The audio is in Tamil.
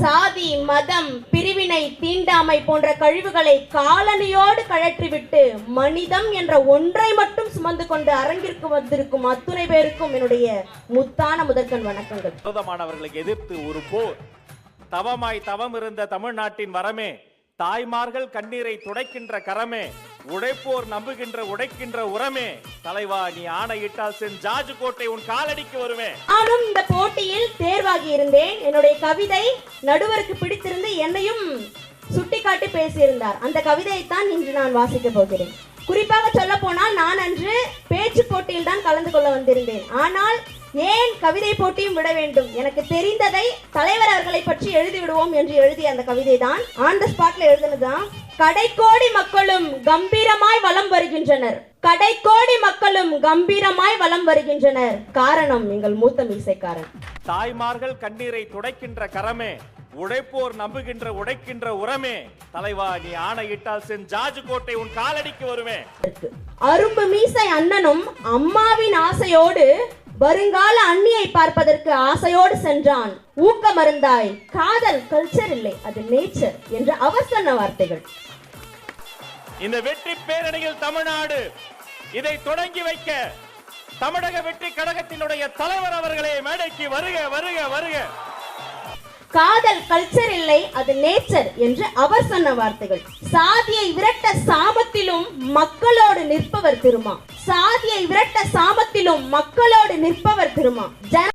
சாதி மதம் பிரிவினை தீண்டாமை போன்ற கழிவுகளை காலனியோடு கழற்றிவிட்டு மனிதம் என்ற ஒன்றை மட்டும் சுமந்து கொண்டு அரங்கிற்கு வந்திருக்கும் அத்துணை பேருக்கும் என்னுடைய முத்தான முதற்கண் வணக்கங்கள். எதிர்த்து ஒரு போர். தவமாய் தவம் இருந்த தமிழ்நாட்டின் வரமே. தாய்மார்கள் கண்ணீரை துடைக்கின்ற கரமே உழைப்போர் நம்புகின்ற உடைக்கின்ற உரமே. தலைவா நீ ஆணையிட்டால் சென் ஜார்ஜ் கோட்டை உன் காலடிக்கு வருமே. நானும் இந்த போட்டியில் தேர்வாகி இருந்தேன். என்னுடைய கவிதை நடுவருக்கு பிடித்திருந்து என்னையும் சுட்டிக்காட்டி பேசியிருந்தார். அந்த கவிதையைத்தான் இன்று நான் வாசிக்க போகிறேன். குறிப்பாக சொல்ல போனால் நான் அன்று பேச்சு போட்டியில் தான் கலந்து கொள்ள வந்திருந்தேன். ஆனால் ஏன் கவிதை போட்டியும் விட வேண்டும்? எனக்கு தெரிந்ததை தலைவர் அவர்களை பற்றி எழுதி விடுவோம் என்று எழுதிய அந்த கவிதை தான் ஆன் த ஸ்பாட்ல எழுதினதுதான் கடைக்கோடி மக்களும் கம்பீரமாய் வலம் வருகின்றனர். கடைக்கோடி மக்களும் கம்பீரமாய் வலம் வருகின்றனர். காரணம் எங்கள் மூத்த மீசைக்காரன். தாய்மார்கள் கண்ணீரை துடைக்கின்ற கரமே உழைப்போர் நம்புகின்ற உடைக்கின்ற உரமே. தலைவா நீ ஆணையிட்டால் சென் ஜார்ஜ் கோட்டை உன் காலடிக்கு இருக்கு. அரும்பு மீசை அண்ணனும் அம்மாவின் ஆசையோடு வருங்கால அண்ணியை பார்ப்பதற்கு ஆசையோடு சென்றான். ஊக்க மருந்தாய் காதல் கல்ச்சர் இல்லை. அது நேச்சர் என்று அவர் சொன்ன வார்த்தைகள். இந்த வெற்றி பேரணியில் தமிழ்நாடு இதை தொடங்கி வைக்க தமிழக வெற்றி கழகத்தினுடைய தலைவர் அவர்களே மேடைக்கு வருக வருக வருக. காதல் கல்ச்சர் இல்லை அது நேச்சர் என்று அவர் சொன்ன வார்த்தைகள். சாதியை விரட்ட சாபத்திலும் மக்களோடு நிற்பவர் திருமா. சாதியை விரட்ட சாபத்திலும் மக்களோடு நிற்பவர் திருமா.